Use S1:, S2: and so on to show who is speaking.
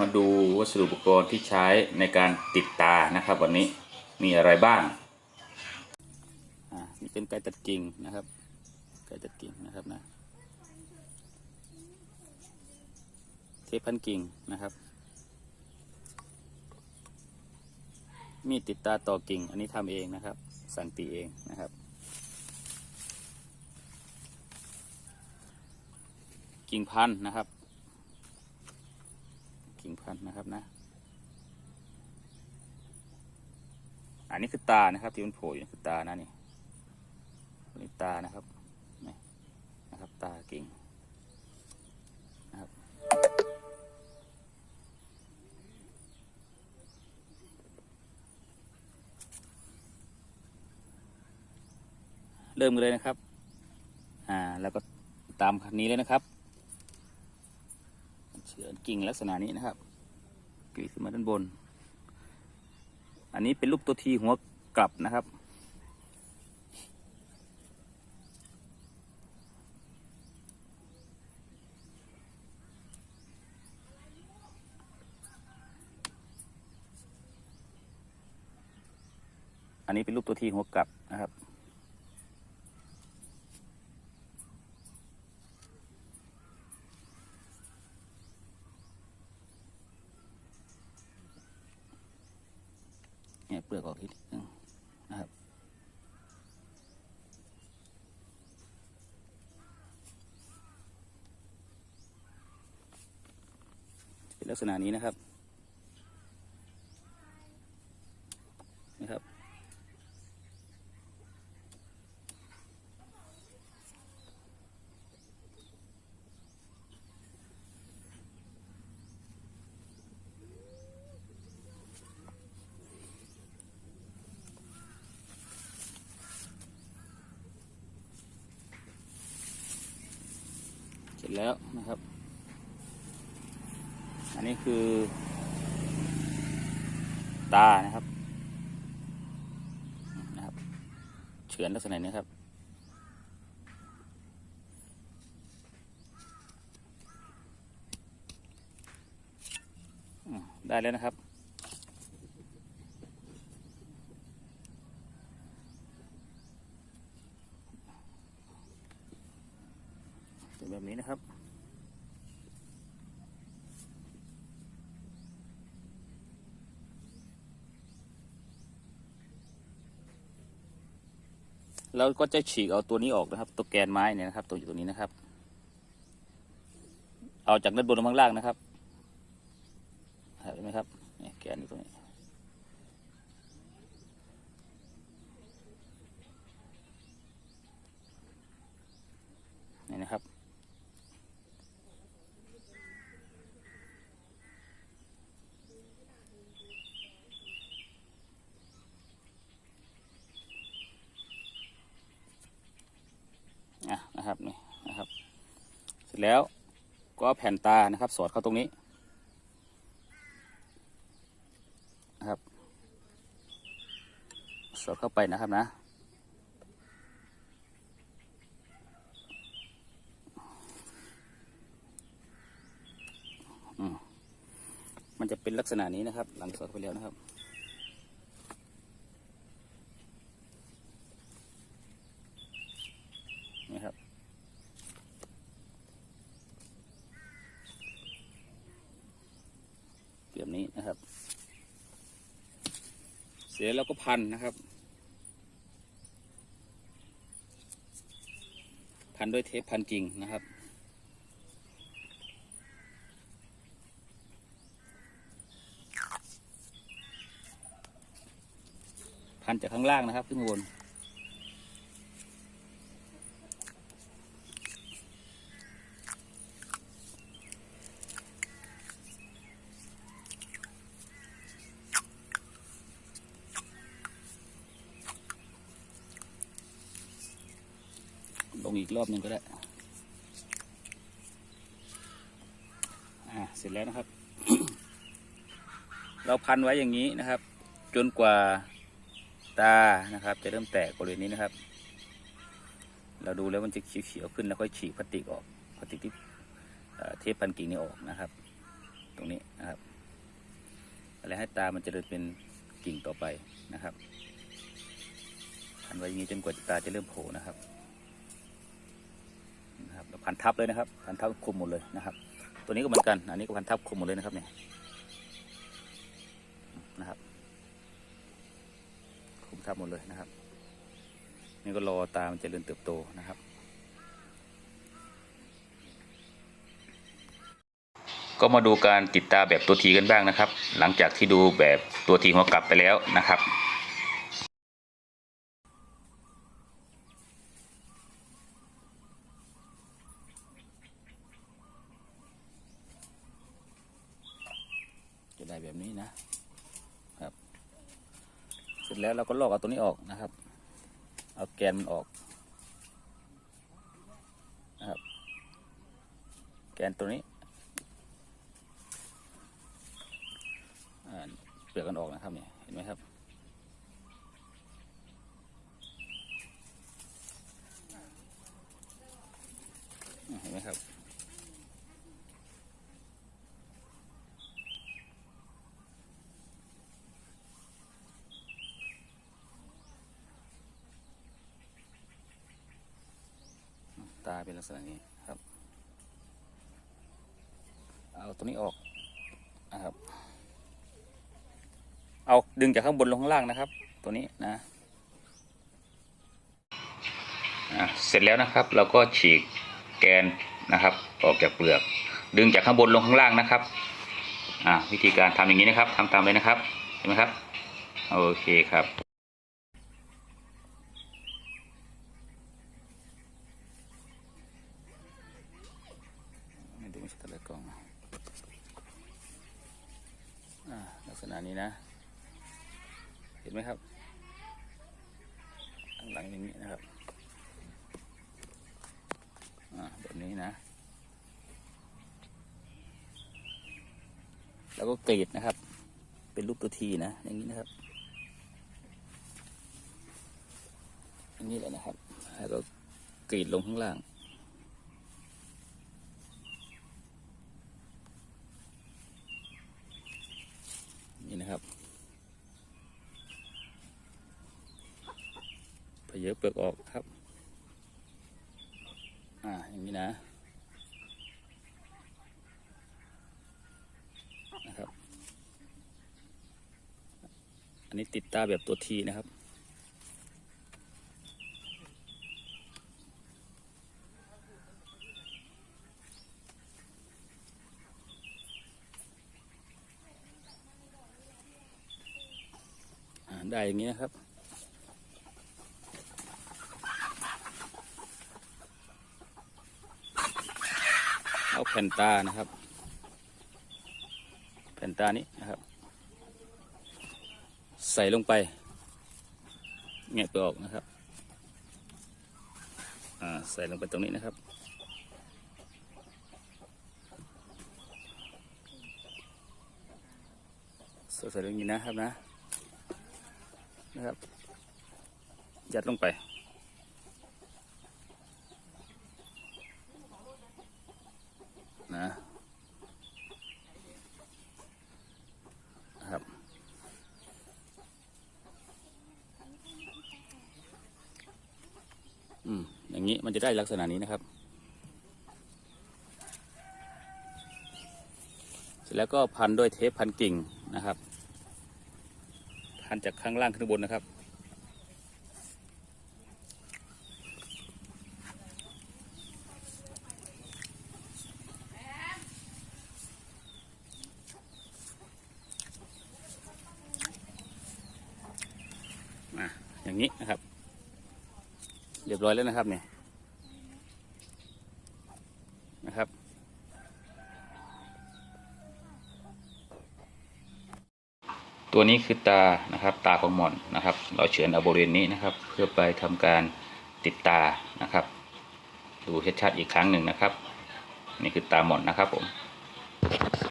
S1: มาดูวัสดุอุปกรณ์ที่ใช้ในการติดตานะครับ วันนี้มีอะไรบ้างอ่านี่เป็นไกตัดกิ่งนะครับไกตัดกิ่งนะครับนะเทปพันกิ่งนะครับ มีติดตาต่อกิ่ง อันนี้ทำเองนะครับ สั่งตีเองนะครับ กิ่งพันนะครับ กิ่งพันธุ์นะครับนะ อันนี้คือตานะครับ ที่มันโผล่อยู่คือตานะนี่นนี้ตานะครับนี่นะครับ ตากิ่งนะครับ เริ่มกันเลยนะครับ อ่า แล้วก็ตามคันนี้เลยนะครับเฉือนกิ่งลักษณะนี้นะครับ กรีดขึ้นมาด้านบน อันนี้เป็นรูปตัวทีหัวกลับนะครับ อันนี้เป็นรูปตัวทีหัวกลับนะครับ เปลือกออกทีนึงนะครับ เป็นลักษณะนี้นะครับ เสร็จแล้วนะครับ อันนี้คือ ตานะครับนะครับ เฉือนลักษณะนี้ครับ ได้แล้วนะครับ เป็นแบบนี้นะครับ เราก็จะฉีกเอาตัวนี้ออกนะครับ ตัวแกนไม้เนี่ยนะครับ ตัวอยู่ตรงนี้นะครับ เอาจากด้านบนลงข้างล่างนะครับเห็นไหมครับแกนอยู่ตรงนี้นะครับ อะนะครับนี่นะครับ เส ร็จแล้วก็แผ่นตานะครับ สอดเข้าตรงนี้นะครับ สอดเข้าไปนะครับนะ มันจะเป็นลักษณะนี้นะครับ หลังสอดไปแล้วนะครับ นี่ครับ แบบ นี้นะครับ เสร็จแล้วก็พันนะครับ พันด้วยเทปพันกิ่งนะครับพันจากข้างล่างนะครับ ขึ้นบน ลง อีกรอบหนึ่งก็ได้ อ่า เสร็จแล้วนะครับ เราพันไว้อย่างนี้นะครับ จนกว่าตานะครับ จะเริ่มแตกบริเวณนี้นะครับ เราดูแล้วมันจะเขียวๆขึ้นแล้วค่อยฉีกพลาสติกออกพลาสติกที่เทปพันกิ่งนี้ออกนะครับ ตรงนี้นะครับอะไรให้ตามันเริญเป็นกิ่งต่อไปนะครับพันไว้อย่างนี้จนกว่าตาจะเริ่มโผล่นะครับ พันทับเลยนะครับ พันทับคุมหมดเลยนะครับ ตัวนี้ก็เหมือนกัน อันนี้ก็พันทับคุมหมดเลยนะครับเนี่ยนะครับ คุมทับหมดเลยนะครับ นี่ก็รอตามันเริญเติบโตนะครับก็มาดูการติดตาแบบตัวทีกันบ้างนะครับ หลังจากที่ดูแบบตัวทีหัวกลับไปแล้วนะครับ จะได้แบบนี้นะครับ เสร็จแล้วเราก็ลอกเอาตัวนี้ออกนะครับ เอาแกนมันออกนะครับ แกนตัวนี้เปลือกกันออกนะครับเนี่ยเห็นไหมครับอ่าเห็นไหมครับ ตาเป็นลักษณะนี้ครับ เอาตัวนี้ออกนะครับ เอาดึงจากข้างบนลงข้างล่างนะครับ ตัวนี้นะเสร็จแล้วนะครับ เราก็ฉีกแกนนะครับ ออกจากเปลือก ดึงจากข้างบนลงข้างล่างนะครับอะวิธีการทำอย่างนี้นะครับทำตามเลยนะครับเห็นไหมครับ โอเคครับ ไม่ดูไม่ใช่ตะเลกล้องอ่าลักษ ณะนี้นะ เห็นไหมครับข้างหลังอย่างนี้นะครับอ่าแบบนี้นะ แล้วก็กรีดนะครับ เป็นรูปตัวทีนะ อย่างนี้นะครับอย่างนี้เลยนะครับ แล้วก็กรีดลงข้างล่าง นี่นะครับเพเยอะเปลือกออกครับ อ่าอย่างนี้นะนะครับ อันนี้ติดตาแบบตัวทีนะครับ ได้อย่างนี้นะครับ เอาแผ่นตานะครับ แผ่นตานี้นะครับ ใส่ลงไปแงะเปลือกออกนะครับใส่ลงไปตรงนี้นะครับใส่ลงอย่างนี้นะครับนะ นะครับ ยัดลงไป นะนะครับ อืม อย่างนี้มันจะได้ลักษณะนี้นะครับ เสร็จแล้วก็พันด้วยเทปพันกิ่งนะครับ พันจากข้างล่างขึ้นบนนะครับอะอย่างนี้นะครับ เรียบร้อยแล้วนะครับเนี่ยนะครับ ตัวนี้คือตานะครับตาของหมอนนะครับ เราเฉือนเอาบริเวณนี้นะครับ เพื่อไปทำการติดตานะครับ ดูชัดๆอีกครั้งหนึ่งนะครับ นี่คือตาหมอนนะครับผม